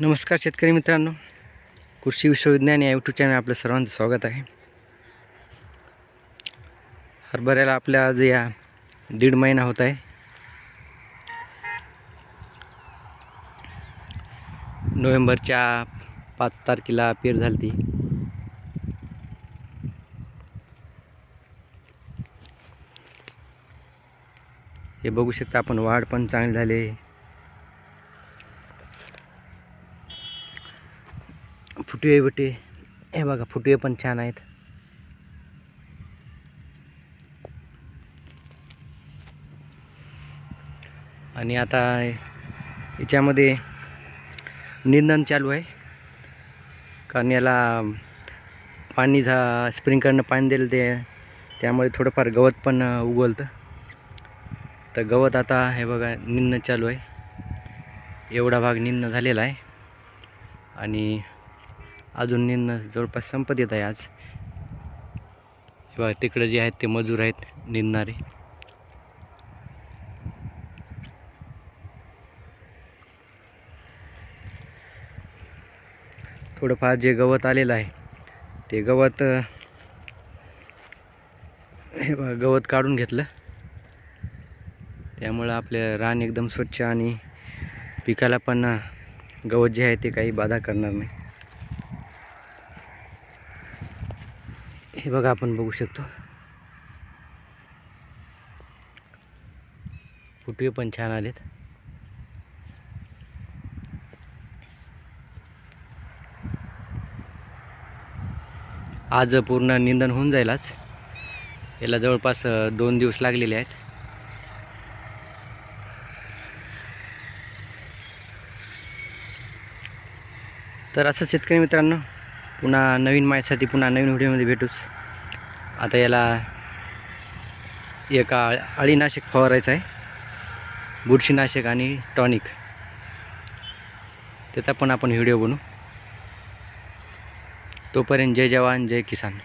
नमस्कार शेतकरी मित्रांनो. कृषी विश्वविज्ञान या यूट्यूब चॅनल आपलं सर्वांचं स्वागत आहे. हरभऱ्याला आपल्या आज या दीड महिना होत आहे. नोव्हेंबरच्या पाच तारखेला पेर झाली ती हे बघू शकता आपण वाढ पण चांगली झाली फुटवे बिटे हे बघा फुटवे पण छान आहेत. आणि आता याच्यामध्ये निंदन चालू आहे. कारण याला पाणी झा स्प्रिंकलरनं पाणी दिलं ते त्यामुळे थोडंफार गवत पण उगवलतं. तर गवत आता हे बघा निंदन चालू आहे. एवढा भाग निंदन झालेला आहे. आणि अजून निंदणं जवळपास संपत येत आहे आज. हे बघा तिकडं जे आहेत ते मजूर आहेत निंदणारे. थोडंफार जे गवत आलेलं आहे ते गवत हे बघा गवत काढून घेतलं. त्यामुळं आपलं रान एकदम स्वच्छ आणि पिकाला पण गवत जे आहे ते काही बाधा करणार नाही. हे बघा आपण बघू शकतो. फुटवे पण छान आलेत. आज पूर्ण निंदन होऊन जाईलच याला जवळपास दोन दिवस लागलेले आहेत. तर असं शेतकरी मित्रांनो पुन्हा नवीन माहितीसाठी पुन्हा नवीन व्हिडिओमध्ये भेटूच आता याला एका अळीनाशक फवारायचं आहे. बुरशीनाशक आणि टॉनिक. त्याचा पण आपण व्हिडिओ बनू तोपर्यंत जय जवान जय किसान.